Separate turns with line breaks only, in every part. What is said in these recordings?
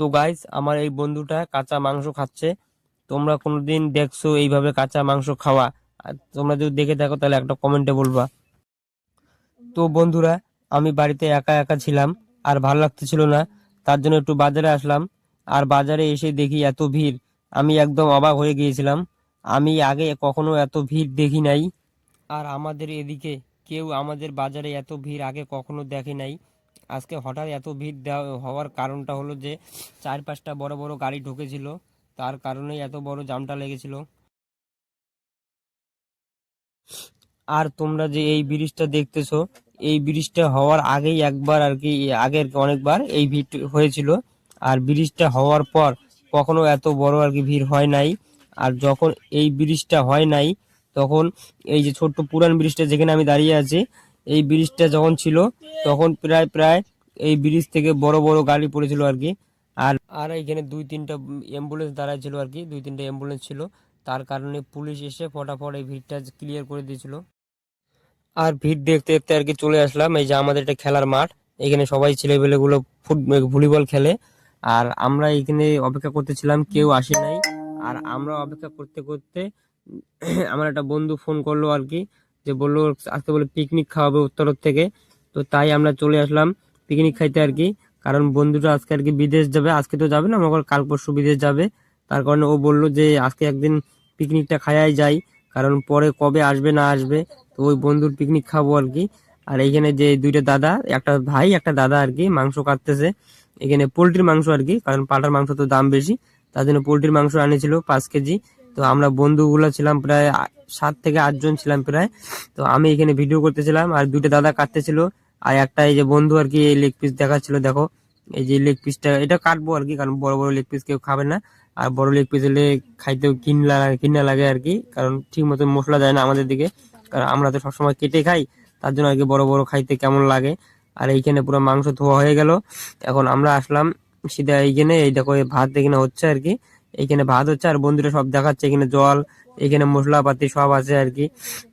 তো গাইস আমার এই বন্ধুটা কাঁচা মাংস খাচ্ছে। তোমরা কোনোদিন দেখছ এইভাবে কাঁচা মাংস খাওয়া। আর তোমরা যদি দেখে থাকো, তাহলে একটা কমেন্টে বলবা। তো বন্ধুরা, আমি বাড়িতে একা একা ছিলাম, আর ভালো লাগতেছিল না। তার জন্য একটু বাজারে আসলাম, আর বাজারে এসে দেখি এত ভিড়। আমি একদম অবাক হয়ে গিয়েছিলাম। আমি আগে কখনো এত ভিড় দেখি নাই। আর আমাদের এদিকে কেউ আমাদের বাজারে এত ভিড় আগে কখনো দেখে নাই। আজকে হঠাৎ এত ভিড় হওয়ার কারণটা হলো যে চার পাঁচটা বড় বড় গাড়ি ঢুকেছিল। তার কারণেই এত বড় জামটা লেগেছিল। আর তোমরা যে এই ব্রিজটা দেখতেছো, এই ব্রিজটা হওয়ার আগেই একবার আর কি, আগের অনেকবার এই ভিড় হয়েছিল। আর ব্রিজটা হওয়ার পর কখনো এত বড় আর কি ভিড় হয় নাই। আর যখন এই ব্রিজটা হয় নাই, তখন এই যে ছোট্ট পুরান ব্রিজটা যেখানে আমি দাঁড়িয়ে আছি এই ব্রিজটা যখন ছিল, তখন প্রায় প্রায় এই ব্রিজ থেকে বড় বড় গাড়ি পড়েছিল আর কি। আর আর এখানে দুই, তিনটা অ্যাম্বুলেন্স দাঁড়ায় ছিল আর কি, দুই, তিনটা অ্যাম্বুলেন্স ছিল। তার কারণে পুলিশ এসে ফটাফট এই ভিড়টা ক্লিয়ার করে দিয়েছিল। আর ভিড় দেখতে দেখতে আর কি চলে আসলাম, এই যে আমাদের একটা খেলার মাঠ। এখানে সবাই ছেলেপেলেগুলো ফুট, ভলিবল খেলে। আর আমরা এখানে অপেক্ষা করতেছিলাম, কেউ আসে নাই। আর আমরা অপেক্ষা করতে করতে আমার একটা বন্ধু ফোন করল আর কি। যে বলল, আজকে বলে পিকনিক খাওয়াবে উত্তরের থেকে। তো তাই আমরা চলে আসলাম পিকনিক খাইতে আর কি। কারণ বন্ধুটা আজকে আর কি বিদেশ যাবে। আজকে তো যাবে না আমার কাল পরশু বিদেশ যাবে। তার কারণে ও বলল যে, আজকে একদিন পিকনিকটা খাইয়াই যাই। কারণ পরে কবে আসবে না আসবে, তো ওই বন্ধুর পিকনিক খাব আর কি। আর এইখানে যে দুইটা দাদা, একটা ভাই, একটা দাদা আর কি, মাংস কাটতেছে। এখানে পোলট্রির মাংস আর কি, কারণ পাটার মাংস তো দাম বেশি। তার জন্য পোলট্রির মাংস আনেছিল পাঁচ কেজি। তো আমরা বন্ধুগুলো ছিলাম প্রায় সাত থেকে আটজন ছিলাম প্রায়। তো আমি এখানে ভিডিও করতেছিলাম আর দুইটা দাদা কাটতেছিল। আর একটা এই যে বন্ধু আর কি এই লেগ পিস দেখাচ্ছিল, দেখো। এই যে লেগ পিসটা এটা কাটবো আর কি, কারণ বড় বড় লেগ পিস কেউ খাবে না। আর বড় লেগ পিস হলে খাইতেও কিনলা কিনা লাগে আর কি, কারণ ঠিক মতো মশলা যায় না আমাদের দিকে। কারণ আমরা তো সবসময় কেটে খাই, তার জন্য আর কি বড় বড় খাইতে কেমন লাগে। আর এইখানে পুরো মাংস ধোয়া হয়ে গেল। এখন আমরা আসলাম সিধা এইখানে, এই দেখো ভাত এখানে হচ্ছে আর কি। এইখানে ভাত হচ্ছে আর বন্ধুরা সব দেখাচ্ছে, এখানে জল, এখানে মশলাপাতি সব আছে আর কি।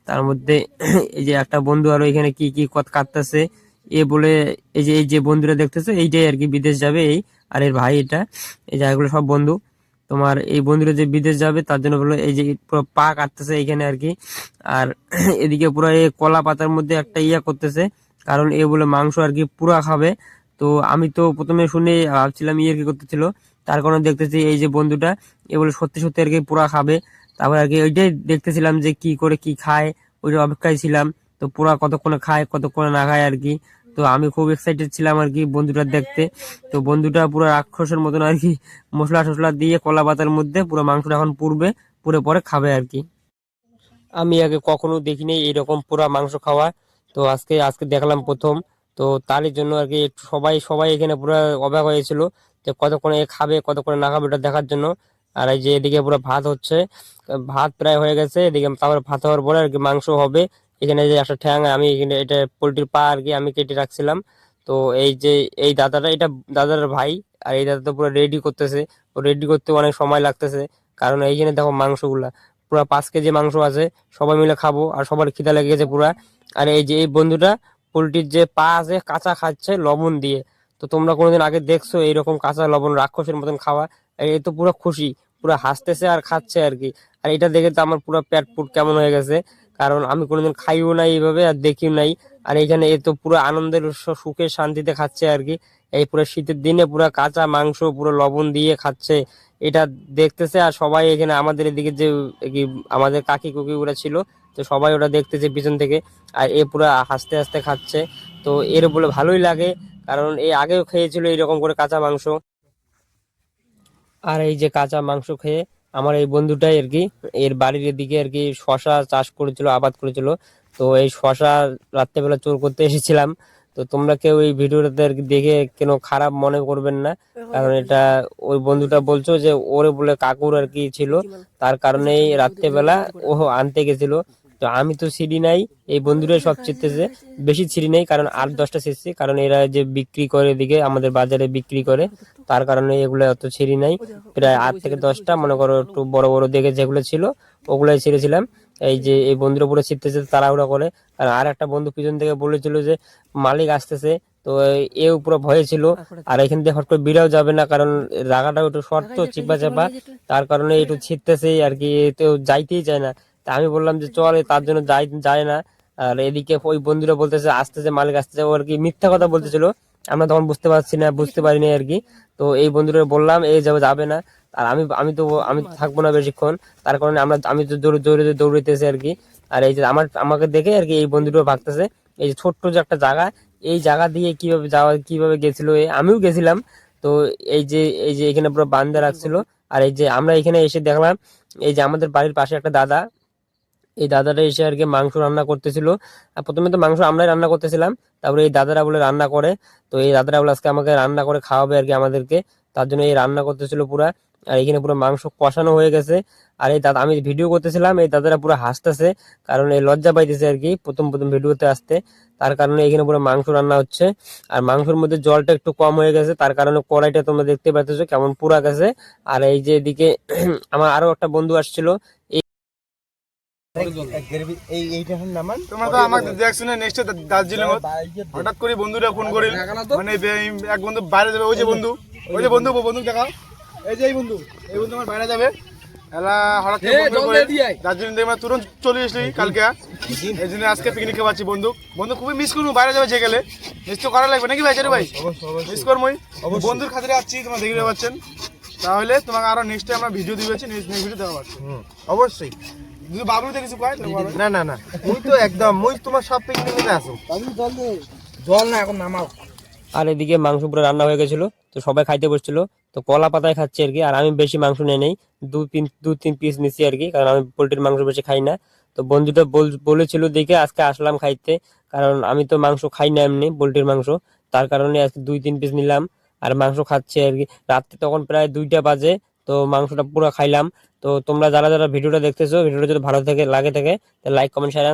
তার মধ্যে এই যে একটা বন্ধু আরও এখানে কি কি কত কাটতেছে, এ বলে এই যে এই যে বন্ধুরা দেখতেছে, এইটাই আর কি, বিদেশ যাবে এই আর এর ভাই এটা। এই জায়গাগুলো সব বন্ধু। তোমার এই বন্ধুরা যে বিদেশ যাবে, তার জন্য বলল এই যে পুরো পা কাটতেছে এইখানে আর কি। আর এদিকে পুরো এই কলা পাতার মধ্যে একটা ইয়া করতেছে, কারণ এ বলে মাংস আর কি পুরা খাবে। তো আমি তো প্রথমে শুনে ভাবছিলাম ইয়ে কি করতেছিল তার কারণে দেখতেছি এই যে বন্ধুটা, এ বলে সত্যি সত্যি আর কি পুরা খাবে। তারপর আর কি ওইটাই দেখতেছিলাম যে কি করে কি খায় ওইটা অপেক্ষায় ছিলাম। তো পুরা কতক্ষণে খায়, কতক্ষণে না খায় আর কি। তো আমি খুব এক্সাইটেড ছিলাম আর কি বন্ধুটা দেখতে। তো বন্ধুটা পুরো রাক্ষসের মতন আর কি মশলা টসলা দিয়ে কলা পাতার মধ্যে পুরো মাংসটা এখন পুড়বে, পুড়ে পরে খাবে আর কি। আমি আগে কখনো দেখিনি এইরকম পুরা মাংস খাওয়া। তো আজকে আজকে দেখলাম প্রথম। তো তারই জন্য আর কি একটু সবাই সবাই এখানে পুরো অবাক হয়েছিল। যে কতক্ষণে খাবে, কতক্ষণে না খাবে এটা দেখার জন্য। আর এই যে এদিকে পুরো ভাত হচ্ছে, ভাত প্রায় হয়ে গেছে, এদিকে তারপরে ভাত হওয়ার পরে আর কি মাংস হবে। এখানে যে একটা ঠ্যাং, আমি এখানে এটা পোলট্রির পা আর কি আমি কেটে রাখছিলাম। তো এই যে এই দাদাটা, এটা দাদার ভাই, আর এই দাদা তো পুরো রেডি করতেছে। রেডি করতে অনেক সময় লাগতেছে। কারণ এইখানে দেখো মাংসগুলা, পুরো পাঁচ কেজি মাংস আছে, সবাই মিলে খাব, আর সবার খিদা লেগে গেছে পুরা। আর এই যে এই বন্ধুটা, পোলট্রির যে পা আছে, কাঁচা খাচ্ছে লবণ দিয়ে। তো তোমরা কোনোদিন আগে দেখছ এইরকম কাঁচা লবণ রাক্ষসের মতন খাওয়া? এই তো পুরো খুশি, পুরো হাসতেছে আর খাচ্ছে আর কি। আর এটা দেখে তো আমার পুরো পেট পুট কেমন হয়ে গেছে, কারণ আমি কোনোদিন খাইও নাই এইভাবে আর দেখিও নাই। আর এখানে এ তো পুরো আনন্দের সুখে শান্তিতে খাচ্ছে আর কি। এই পুরো শীতের দিনে পুরো কাঁচা মাংস, পুরো লবণ দিয়ে খাচ্ছে। এটা দেখতেছে আর সবাই এখানে আমাদের এদিকে যে কি, আমাদের কাকি কুকি ওরা ছিল, তো সবাই ওটা দেখতেছে পিছন থেকে। আর এ পুরো হাসতে হাসতে খাচ্ছে। তো এর বলে ভালোই লাগে। কারণ এই আগেও খেয়েছিল এরকম করে কাঁচা মাংস। আর এই যে কাঁচা মাংস খেয়ে আমার এই বন্ধুটাই আর কি এর বাড়ির এদিকে আর কি শশা চাষ করেছিল আবাদ করেছিল। তো এই শশা রাত্রেবেলা চোর করতে এসেছিলাম। তো তোমরা কেউ এই ভিডিওটাতে আর কি দেখে কেন খারাপ মনে করবেন না। কারণ এটা ওই বন্ধুটা বলছো যে ওরে বলে কাকুর আর কি ছিল। তার কারণেই রাত্রেবেলা ও আনতে গেছিল। তো আমি তো সিঁড়ি নাই এই বন্ধুরা সব ছিটতেছে বেশি ছিঁড়ি নেই কারণ আট দশটা ছিঁড়ছি কারণ এরা যে বিক্রি করে এদিকে আমাদের বাজারে বিক্রি করে তার কারণে এগুলো অত ছিঁড়ি নাই। প্রায় আট থেকে দশটা মনে করো একটু বড় বড় দেখে যেগুলো ছিল ওগুলাই ছিঁড়েছিলাম। এই যে এই বন্ধুরা পুরো ছিটতেছে তাড়াহুড়া করে। আর আর একটা বন্ধু পিছন থেকে বলেছিল যে মালিক আসতেছে তো এ পুরো ভয়ে ছিল। আর এখান থেকে হট করে বেরাও যাবে না কারণ জায়গাটা একটু শর্ত চিপা চাপা তার কারণে একটু ছিটতেছে আর কি তো যাইতেই চায় না। তা আমি বললাম যে চল তার জন্য যাই, যায় না। আর এদিকে ওই বন্ধুরা বলতেছে, আসতেছে, মালিক আসতেছে, ও আর কি মিথ্যা কথা বলতেছিল। আমরা তখন বুঝতে পারছি না, বুঝতে পারিনি আর কি। তো এই বন্ধুরা বললাম এই যাবে যাবে না। আর আমি আমি তো, আমি থাকব না বেশিক্ষণ। তার কারণে আমরা, আমি তো দৌড়ে জোরে দৌড়াইতেছি আর কি। আর এই যে আমার, আমাকে দেখে আর কি এই বন্ধুটা ভাগতেছে। এই যে ছোট্ট যে একটা জায়গা, এই জায়গা দিয়ে কীভাবে যাওয়া, কীভাবে গেছিল আমিও গেছিলাম। তো এই যে এই যে এখানে পুরো বান্ধা রাখছিল। আর এই যে আমরা এখানে এসে দেখলাম, এই যে আমাদের বাড়ির পাশে একটা দাদা এই দাদাটা এসে আর কি মাংস রান্না করতেছিল। আর প্রথমে তো মাংস আমরাই রান্না করতেছিলাম, তারপরে এই দাদারা বলে রান্না করে। তো এই দাদারা বলে আজকে আমাকে রান্না করে খাওয়াবে আর কি আমাদেরকে। তার জন্য এই রান্না করতেছিল পুরা, আর এখানে পুরো মাংস কষানো হয়ে গেছে। আর এই দাদা, আমি ভিডিও করতেছিলাম, এই দাদারা পুরো হাসতেছে, কারণ এই লজ্জা পাইতেছে আর কি প্রথম প্রথম ভিডিওতে আসতে। তার কারণে এখানে পুরো মাংস রান্না হচ্ছে। আর মাংসের মধ্যে জলটা একটু কম হয়ে গেছে, তার কারণে কড়াইটা তোমরা দেখতে পাচ্ছ কেমন পুরা গেছে। আর এই যে এদিকে আমার আরও একটা বন্ধু আসছিল
তোমরা তো আমাকে দেখছ না নেক্সট দার্জিলিং হঠাৎ করে বন্ধুরা ফোন করিল। মানে এক বন্ধু বাইরে যাবে। ওই যে বন্ধু। ওই যে বন্ধু বন্ধু। দেখাও। এই যে এই বন্ধু। এই বন্ধু আমার বাইরে যাবে। এলা হঠাৎ দার্জিলিং তুরন্ত চলে এসলি কালকে। এই জন্য আজকে পিকনিক খাওয়াচ্ছি বন্ধু। বন্ধু খুবই মিস করব। বাইরে যাবে যে গেলে। মিস তো করা লাগবে নাকি ভাই ভাই? মিস করবোই বন্ধুর খাতিরে আসছি তোমরা দেখতে পাচ্ছেন। তাহলে তোমাকে আরও নেক্সট আমরা ভিডিও দিয়েছি নেক্সট ভিডিও দেওয়া পাচ্ছি
অবশ্যই।
যদি বাবলুতে কিছু কয়
না না না। মুই তো একদম মুই তোমার সব পিকনিকে আছো। জল না এখন নামাও।
আর এদিকে মাংস পুরো রান্না হয়ে গেছিল তো সবাই খাইতে বসছিল তো কলা পাতায় খাচ্ছে আর কি আর আমি বেশি মাংস নেই নেই দু তিন দু তিন পিস নিছি আর কি কারণ আমি পোল্ট্রির মাংস বেশি খাই না। তো বন্ধুটা বল- বলেছিল দেখে আজকে আসলাম খাইতে কারণ আমি তো মাংস খাই না এমনি পোল্ট্রির মাংস। তার কারণে আজকে দুই তিন পিস নিলাম আর মাংস খাচ্ছে আর কি। রাত্রে তখন প্রায় দুইটা বাজে তো মাংসটা পুরো খাইলাম। তো তোমরা যারা যারা ভিডিওটা দেখতেছো, ভিডিওটা যদি ভালো থেকে, লাগে থাকে লাইক কমেন্ট শেয়ার